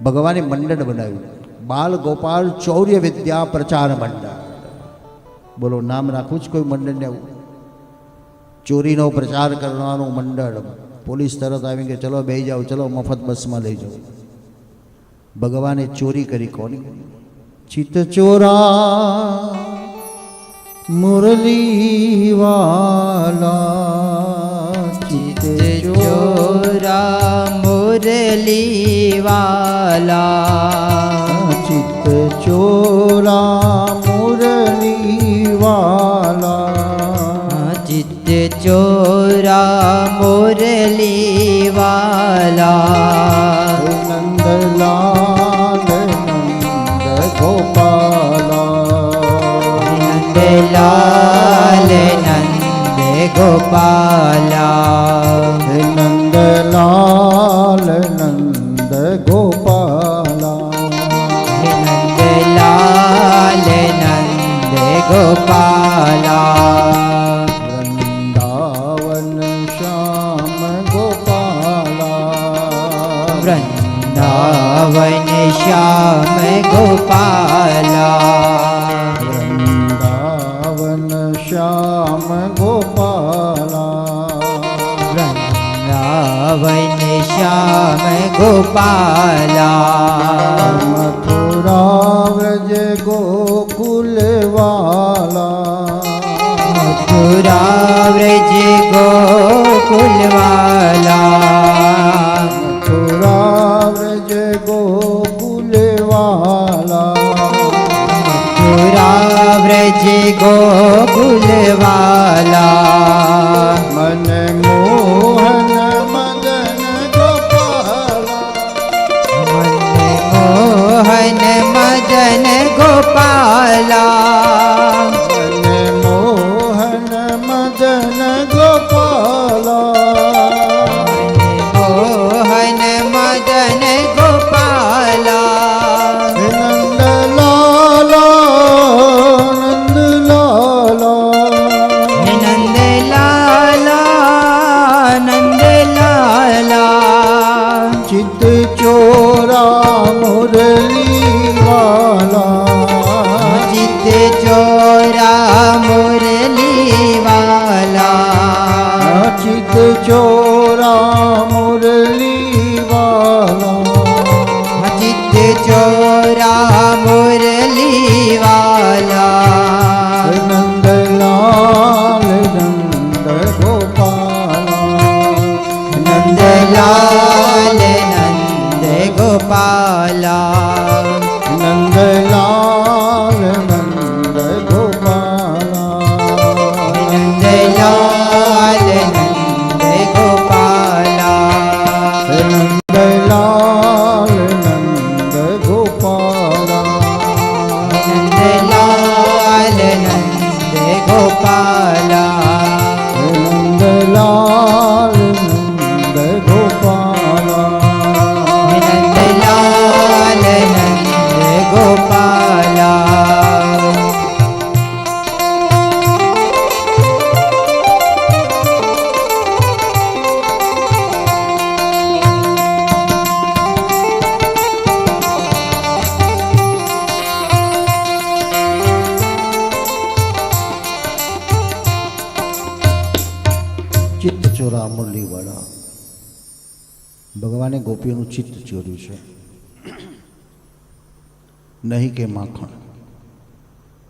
ભગવાને મંડળ બનાવ્યું બાલ ગોપાલ ચૌર્ય વિદ્યા પ્રચાર મંડળ બોલો નામ રાખવું જ કોઈ મંડળને આવું ચોરીનો પ્રચાર કરવાનું મંડળ પોલીસ તરત આવી કે ચલો બેસી જાઓ ચલો મફત બસમાં લઈ જાઓ ભગવાને ચોરી કરી કોની ચિત્ત ચોરા મુરલી વાલા ચિત્ત ચોરા बिजली वाला चित चोरा मुरली वाला चित चोरा मुरली वाला नंदलाल नंद गोपाला नंदलाल नंद गोपाला नंदलाल ગોપાલા વૃંદાવન શ્યામ ગોપાલા વૃંદાવન શ્યામ ગોપાલા વૃંદાવન શ્યામ ગોપાલા વૃંદાવન શ્યામ ગોપાલા મથુરા વ્રજ ગોકુલવાલા मथुरा व्रज गोकुलवाला। मथुरा व्रज गोकुलवाला। मथुरा व्रज गो गोकुलवाला। मन मोहन मदन गोपाला। मन मोहन मदन गोपाला। ચોરા મુરલી વાલા ચિત ચોરા મુરલી વાલા નંદલાલ નંદ ગોપાલા નંદલાલ ચોરા મુરલીવાળા ભગવાને ગોપીઓનું ચિત્ત ચોર્યું છે. નહીં કે માખણ.